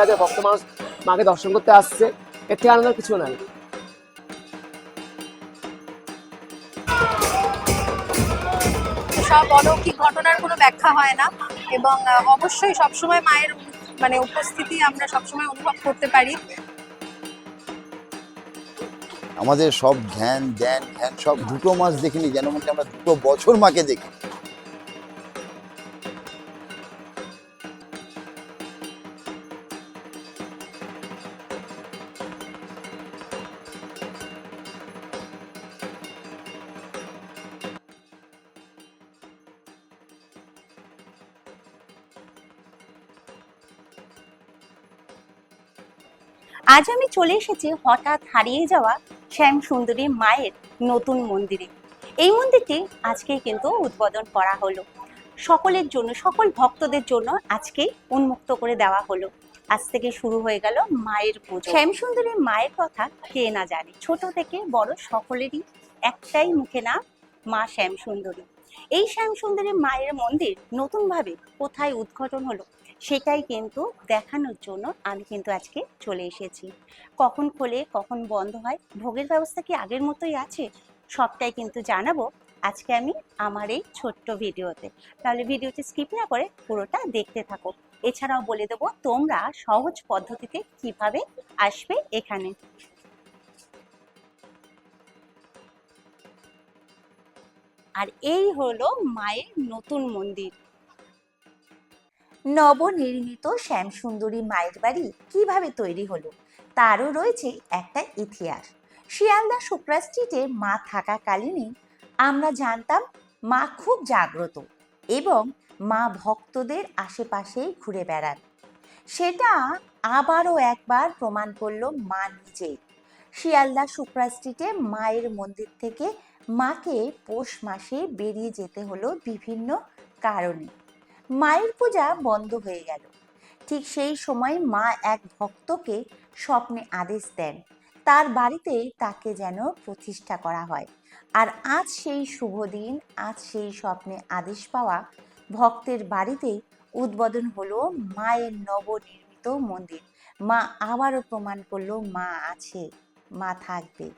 হাজার হাজার ভক্ত মানুষ মাকে দর্শন করতে আসছে। এর থেকে আনন্দের কিছু নাই। সব অলৌকিক ঘটনার কোনো ব্যাখ্যা হয় না এবং অবশ্যই সবসময় মায়ের মানে উপস্থিতি আমরা সবসময় অনুভব করতে পারি। আমাদের সব ধ্যান ধ্যান ধ্যান সব দুটো মাস দেখিনি যেন মনে আমরা দুটো বছর মাকে দেখি। আজ আমি চলে এসেছি হঠাৎ হারিয়ে যাওয়া শ্যাম সুন্দরী মায়ের নতুন মন্দিরে। এই মন্দিরটি আজকে কিন্তু উদ্বোধন করা হলো। সকলের জন্য, সকল ভক্তদের জন্য আজকে উন্মুক্ত করে দেওয়া হলো। আজ থেকে শুরু হয়ে গেল মায়ের পুজো। শ্যাম সুন্দরী মায়ের কথা কে না জানে? ছোট থেকে বড় সকলেরই একটাই মুখে নাম মা শ্যাম সুন্দরী এই শ্যাম সুন্দরী মায়ের মন্দির নতুনভাবে কোথায় উদ্ঘাটন হলো? সেটাই কিন্তু দেখানোর জন্য আমি কিন্তু আজকে চলে এসেছি। কখন খোলে, কখন বন্ধ হয়, ভোগের ব্যবস্থা কি আগের মতোই আছে? সবটাই কিন্তু জানাব আজকে আমি আমার এই ছোট্ট ভিডিওতে। তাহলে ভিডিওটি স্কিপ না করে পুরোটা দেখতে থাকো। এছাড়াও বলে দেবো তোমরা সহজ পদ্ধতিতে কীভাবে আসবে এখানে। আর এই হলো মায়ের নতুন মন্দির। নবনির্মিত শ্যামসুন্দরী মায়ের বাড়ি কীভাবে তৈরি হলো, তারও রয়েছে একটা ইতিহাস। শিয়ালদা শুক্রা স্ট্রিটে মা থাকাকালীনই আমরা জানতাম মা খুব জাগ্রত এবং মা ভক্তদের আশেপাশেই ঘুরে বেড়ান। সেটা আবারও একবার প্রমাণ করল মা নিজেই। শিয়ালদা শুক্রা স্ট্রিটে মায়ের মন্দির থেকে মাকে পৌষ মাসে বেরিয়ে যেতে হলো বিভিন্ন কারণে। মায়ের পূজা বন্ধ হয়ে গেল। ঠিক সেই সময় মা এক ভক্তকে স্বপ্নে আদেশ দেন, তার বাড়িতে তাকে যেন প্রতিষ্ঠা করা হয়। আর আজ সেই শুভ দিন, আজ সেই স্বপ্নে আদেশ পাওয়া ভক্তের বাড়িতেই উদ্বোধন হলো মায়ের নবনির্মিত মন্দির। মা আবারও প্রমাণ করল মা আছে, মা থাকবে।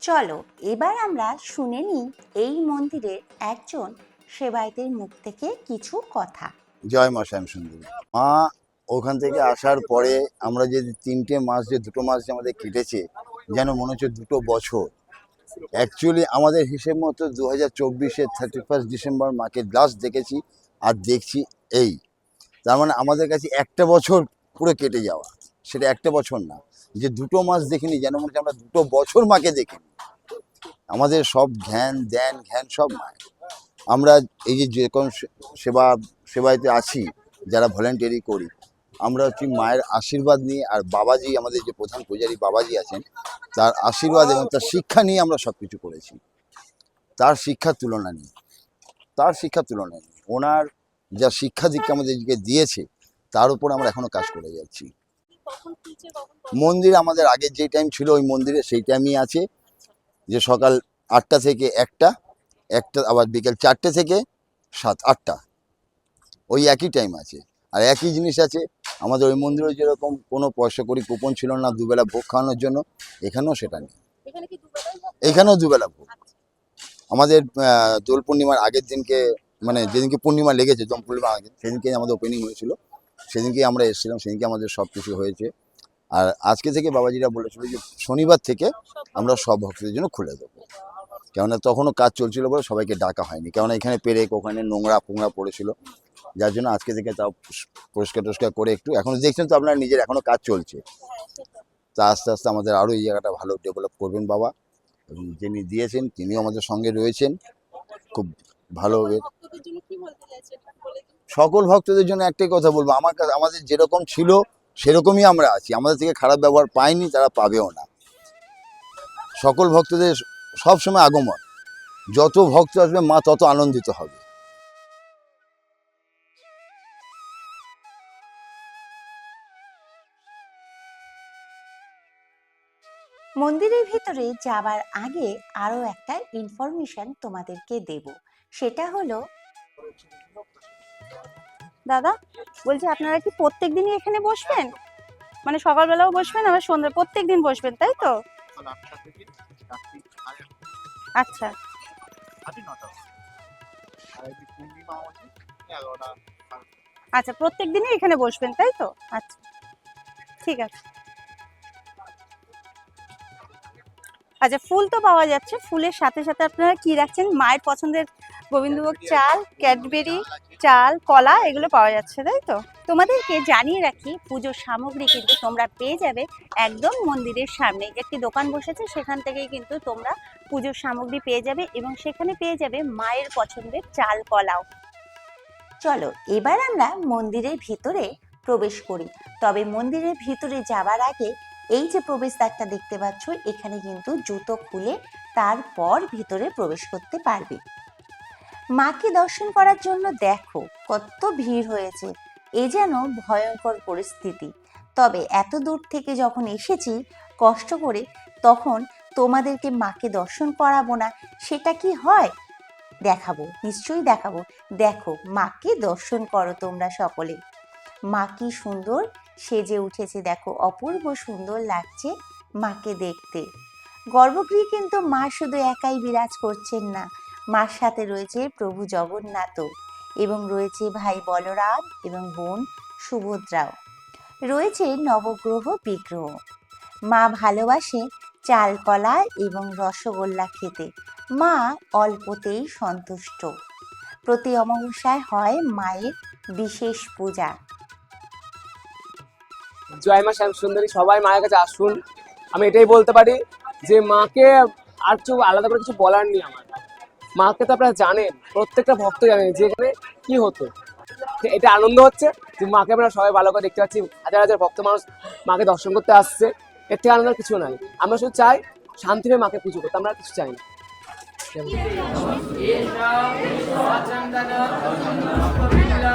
চলো, এবার আমরা শুনে নিই এই মন্দিরের একজন সেবায়তের মুখ থেকে কিছু কথা। জয় মা শ্যাম সুন্দরী মা, ওখান থেকে আসার পরে আমরা যে তিনটে মাস যে দুটো মাস যে আমাদের কেটেছে, যেন মনে হচ্ছে দুটো বছর। অ্যাকচুয়ালি আমাদের হিসেব মতো দু হাজার চব্বিশের থার্টি ফার্স্ট ডিসেম্বর মাকে লাস্ট দেখেছি, আর দেখছি এই। তার মানে আমাদের কাছে একটা বছর পুরো কেটে যাওয়া। সেটা একটা বছর না। যে দুটো মাস দেখিনি, যেন মনে হচ্ছে আমরা দুটো বছর মাকে দেখিনি। আমাদের সব ধ্যান ধ্যান ধ্যান সব মায়ের। আমরা এই যে যে কোনো সেবা সেবাইতে আছি, যারা ভলেন্টিয়ারি করি, আমরা হচ্ছে মায়ের আশীর্বাদ নিয়ে, আর বাবাজি আমাদের যে প্রধান পূজারী বাবাজি আছেন, তার আশীর্বাদ এবং তার শিক্ষা নিয়ে আমরা সব কিছু করেছি। তার শিক্ষার তুলনা নেই তার শিক্ষার তুলনা নেই ওনার যা শিক্ষা দীক্ষা আমাদেরকে দিয়েছে, তার উপর আমরা এখনও কাজ করে যাচ্ছি। মন্দির আমাদের আগের যে টাইম ছিল, ওই মন্দিরে সেই টাইমই আছে, যে সকাল আটটা থেকে একটা একটা আবার বিকেল চারটে থেকে সাত আটটা। ওই একই টাইম আছে। আর একই জিনিস আছে আমাদের ওই মন্দিরে যেরকম কোনো পয়সা করি কুপন ছিল না দুবেলা ভোগ খাওয়ানোর জন্য এখানেও সেটা নেই? এখানেও দুবেলা ভোগ। আমাদের দোল পূর্ণিমার আগের দিনকে মানে যেদিনকে পূর্ণিমা লেগেছে দোল পূর্ণিমা আগে সেদিনকে আমাদের ওপেনিং হয়েছিল। সেদিনকে আমরা এসেছিলাম সেদিনকে আমাদের সব কিছু হয়েছে। আর আজকে থেকে বাবাজিরা বলেছিল যে শনিবার থেকে আমরা সব ভক্তদের জন্য খুলে দেবো। কেননা তখনও কাজ চলছিল বলে সবাইকে ডাকা হয়নি। কেননা এখানে পেরেক, ওখানে নোংরা পোংরা পড়েছিল। যার জন্য আজকে থেকে তাও পরিষ্কার টরিষ্কার করে একটু, এখন দেখছেন তো আপনারা নিজের এখনও কাজ চলছে। তা আস্তে আস্তে আমাদের আরও এই জায়গাটা ভালো ডেভেলপ করবেন বাবা। এবং যিনি দিয়েছেন, তিনিও আমাদের সঙ্গে রয়েছেন। খুব ভালো। সকল ভক্তদের জন্য একটাই কথা বলব, আমার কাছে, আমাদের যেরকম ছিল সেরকমই আমরা আছি। আমাদের থেকে খারাপ ব্যবহার পাইনি, তারা পাবেও না। সকল ভক্তদের সব সময় আগমন। যত ভক্ত আসবে, মা তত আনন্দিত হবে। মন্দিরের ভিতরে যাবার আগে আরও একটা ইনফরমেশন তোমাদেরকে দেব। সেটা হলো, দাদা, বলছি আপনারা কি প্রত্যেক দিনই এখানে বসবেন? মানে সকালবেলাও বসবেন, আবার সন্ধ্যা প্রত্যেক দিন বসবেন, তাই তো? আচ্ছা। সাড়ে নটা আর পূর্ণিমা আমাদের এগারোটা আচ্ছা প্রত্যেক দিনই এখানে বসবেন তাই তো? আচ্ছা। ঠিক আছে। আচ্ছা ফুল তো পাওয়া যাচ্ছে। ফুলের সাথে সাথে আপনারা কি রাখছেন? মায়ের পছন্দের গোবিন্দভোগ চাল ক্যাডবেরি চাল কলা এগুলো পাওয়া যাচ্ছে তাই তো? তোমাদেরকে জানিয়ে রাখি, পুজোর সামগ্রী কিন্তু তোমরা পেয়ে যাবে একদম মন্দিরের সামনে একটি দোকান বসেছে, সেখান থেকেই কিন্তু তোমরা পুজোর সামগ্রী পেয়ে যাবে এবং সেখানে পেয়ে যাবে মায়ের পছন্দের চাল কলাও চলো, এবার আমরা মন্দিরের ভিতরে প্রবেশ করি। তবে মন্দিরের ভিতরে যাবার আগে এই যে প্রবেশদ্বারটা দেখতে পাচ্ছ, এখানে কিন্তু জুতো খুলে তারপর ভিতরে প্রবেশ করতে পারবে। মাকে দর্শন করার জন্য দেখো, কত ভিড় হয়েছে। এ যেন ভয়ঙ্কর পরিস্থিতি। তবে এত দূর থেকে যখন এসেছি, কষ্ট করে তখন তোমাদেরকে মাকে দর্শন করাবো না, সেটা কি হয়? দেখাবো, নিশ্চয়ই দেখাবো। দেখো, মাকে দর্শন করো তোমরা সকলে। মা কি সুন্দর সেজে উঠেছে, দেখো, অপূর্ব সুন্দর লাগছে মাকে দেখতে। গর্ভগৃহে কিন্তু মা শুধু একাই বিরাজ করছেন না, মার সাথে রয়েছে প্রভু জগন্নাথ এবং রয়েছে ভাই বলরাম এবং বোন সুভদ্রাও। রয়েছে নবগ্রহ বিগ্রহ। মা ভালোবাসে চালকলা এবং রসগোল্লা খেতে। মা অল্পতেই সন্তুষ্ট। প্রতি অমাবস্যায় হয় মায়ের বিশেষ পূজা। জয় মা শ্যাম সুন্দরী, সবাই মায়ের কাছে আসুন। আমি এটাই বলতে পারি যে মাকে আর কিছু আলাদা করে কিছু বলার নেই আমার। মাকে তো আপনারা জানেন, প্রত্যেকটা ভক্ত জানেন যে এখানে কি হতো। এটা আনন্দ হচ্ছে যে মাকে আমরা সবাই ভালো করে দেখতে পাচ্ছি, হাজার হাজার ভক্ত মানুষ মাকে দর্শন করতে আসছে। এর থেকে আনন্দ কিছু নাই। আমরা শুধু চাই শান্তিভাবে মাকে পুজো করতে, আমরা কিছু চাই না। তোমরা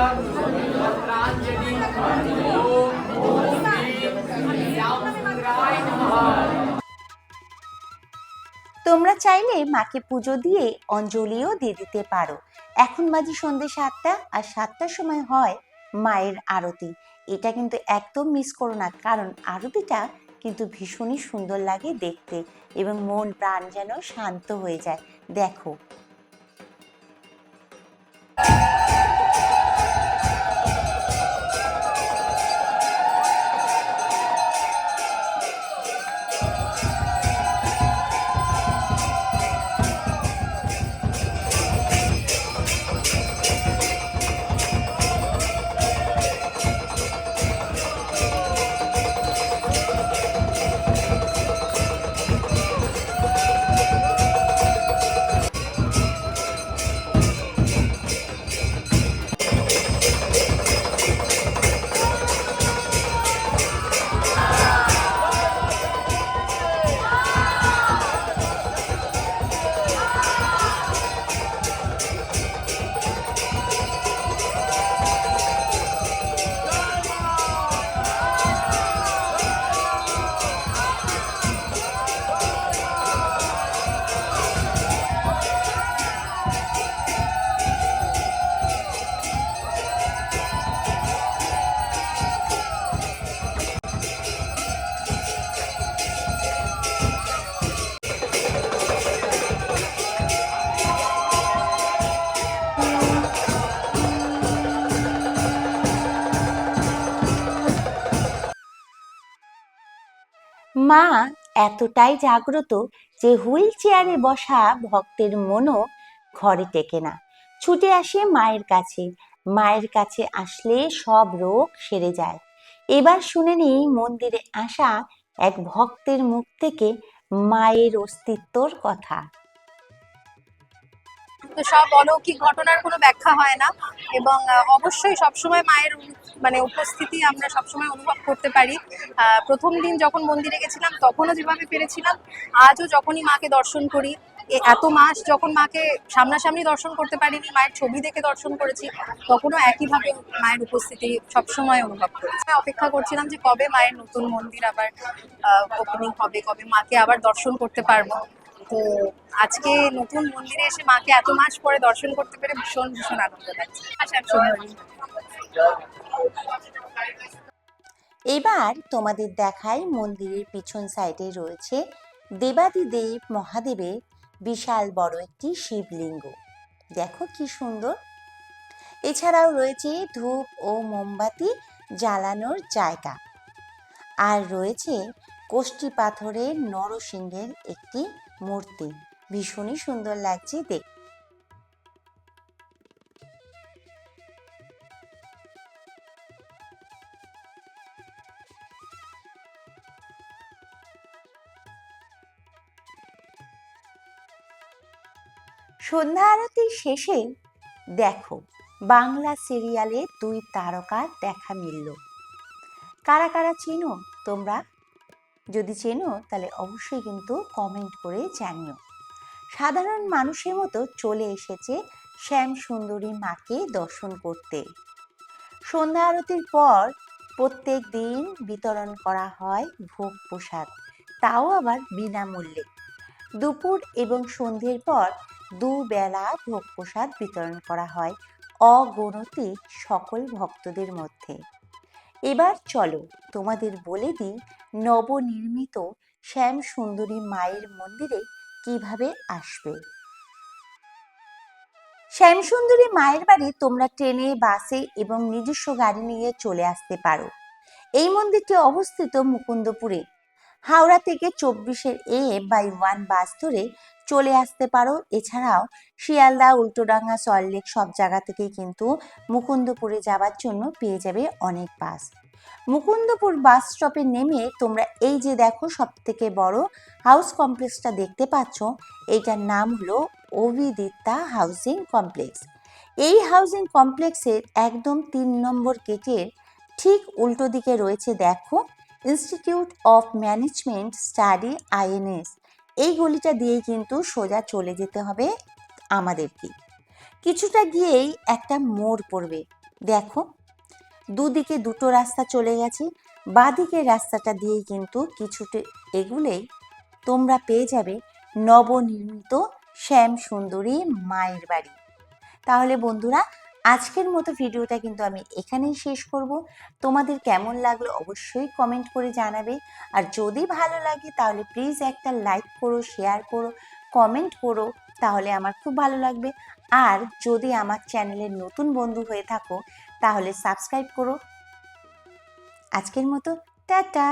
চাইলে মাকে পুজো দিয়ে অঞ্জলিও দিয়ে দিতে পারো। এখন বাজে সন্ধ্যে সাতটা আর সাতটার সময় হয় মায়ের আরতি। এটা কিন্তু একদম মিস করো না, কারণ আরতিটা কিন্তু ভীষণই সুন্দর লাগে দেখতে এবং মন প্রাণ যেন শান্ত হয়ে যায়। দেখো। মা এতটাই জাগ্রত যে হুইল চেয়ারে বসা ভক্তের মনও ঘরে টেকে না। ছুটে আসে মায়ের কাছে। মায়ের কাছে আসলে সব রোগ সেরে যায়। এবার শুনে নিই মন্দিরে আসা এক ভক্তের মুখ থেকে মায়ের অস্তিত্বর কথা। তো সব অলৌকিক ঘটনার কোনো ব্যাখ্যা হয় না এবং অবশ্যই সবসময় মায়ের মানে উপস্থিতি আমরা সবসময় অনুভব করতে পারি। প্রথম দিন যখন মন্দিরে গেছিলাম তখনও যেভাবে পেরেছিলাম, আজও যখনই মাকে দর্শন করি এত মাস যখন মাকে সামনাসামনি দর্শন করতে পারিনি, মায়ের ছবি দেখে দর্শন করেছি, তখনও একইভাবে মায়ের উপস্থিতি সবসময় অনুভব করেছি। অপেক্ষা করছিলাম যে কবে মায়ের নতুন মন্দির আবার ওপেনিং হবে, কবে মাকে আবার দর্শন করতে পারব। তো আজকে নতুন মন্দিরে এসে মাকে এত মাস পরে দর্শন করতে পেরে ভীষণ ভীষণ আনন্দ লাগছে এবার তোমাদের দেখায় মন্দিরের পিছন সাইডে রয়েছে দেবাদিদেব মহাদেবের বিশাল বড় একটি শিবলিঙ্গ। দেখো কি সুন্দর। এছাড়াও রয়েছে ধূপ ও মোমবাতি জ্বালানোর জায়গা। আর রয়েছে কোষ্ঠী পাথরের নরসিংহের একটি মূর্তি। ভীষণই সুন্দর লাগছে দেখ সন্ধ্যা আরতির শেষে দেখো, বাংলা সিরিয়ালে দুই তারকার দেখা মিলল। কারা কারা চিনো তোমরা? যদি চেনো, তাহলে অবশ্যই কিন্তু কমেন্ট করে জানিও। সাধারণ মানুষের মতো চলে এসেছে শ্যাম সুন্দরী মাকে দর্শন করতে। সন্ধ্যা আরতির পর প্রত্যেক দিন বিতরণ করা হয় ভোগ প্রসাদ, তাও আবার বিনামূল্যে। দুপুর এবং সন্ধ্যের পর দুবেলা ভোগ প্রসাদ বিতরণ করা হয় অগণতিক সকল ভক্তদের মধ্যে। এবার চলো, তোমাদের বলে দিই নবনির্মিত শ্যাম সুন্দরী মায়ের মন্দিরে কীভাবে আসবে। শ্যাম সুন্দরী মায়ের বাড়ি তোমরা ট্রেনে, বাসে এবং নিজস্ব গাড়ি নিয়ে চলে আসতে পারো। এই মন্দিরটি অবস্থিত মুকুন্দপুরে। হাওড়া থেকে চব্বিশের এ বাই ওয়ান বাস ধরে চলে আসতে পারো। এছাড়াও শিয়ালদা, উল্টোডাঙ্গা সল্টলেক সব জায়গা থেকেই কিন্তু মুকুন্দপুরে যাওয়ার জন্য পেয়ে যাবে অনেক বাস মুকুন্দপুর বাস স্টপে নেমে তোমরা এই যে দেখো সব থেকে বড় হাউস কমপ্লেক্সটা দেখতে পাচ্ছ, এইটার নাম হলো অভিদিতা হাউসিং কমপ্লেক্স এই হাউজিং কমপ্লেক্সের একদম তিন নম্বর গেটের ঠিক উল্টো দিকে রয়েছে দেখো institute of management study INS এই গলিটা দিয়েই কিন্তু সোজা চলে যেতে হবে আমাদেরকে। কিছুটা গিয়েই একটা মোড় পড়বে। দেখো, দুদিকে দুটো রাস্তা চলে গেছে, বাঁদিকের রাস্তাটা দিয়েই কিন্তু কিছুটা এগুলেই তোমরা পেয়ে যাবে নবনির্মিত শ্যাম সুন্দরী মায়ের বাড়ি। তাহলে বন্ধুরা আজকের মতো ভিডিওটা কিন্তু আমি এখানেই শেষ করব। তোমাদের কেমন লাগল অবশ্যই কমেন্ট করে জানাবে। আর যদি ভালো লাগে তাহলে প্লিজ একটা লাইক করো শেয়ার করো কমেন্ট করো, তাহলে আমার খুব ভালো লাগবে। আর যদি আমার চ্যানেলের নতুন বন্ধু হয়ে থাকো, তাহলে সাবস্ক্রাইব করো। আজকের মতো, টাটা!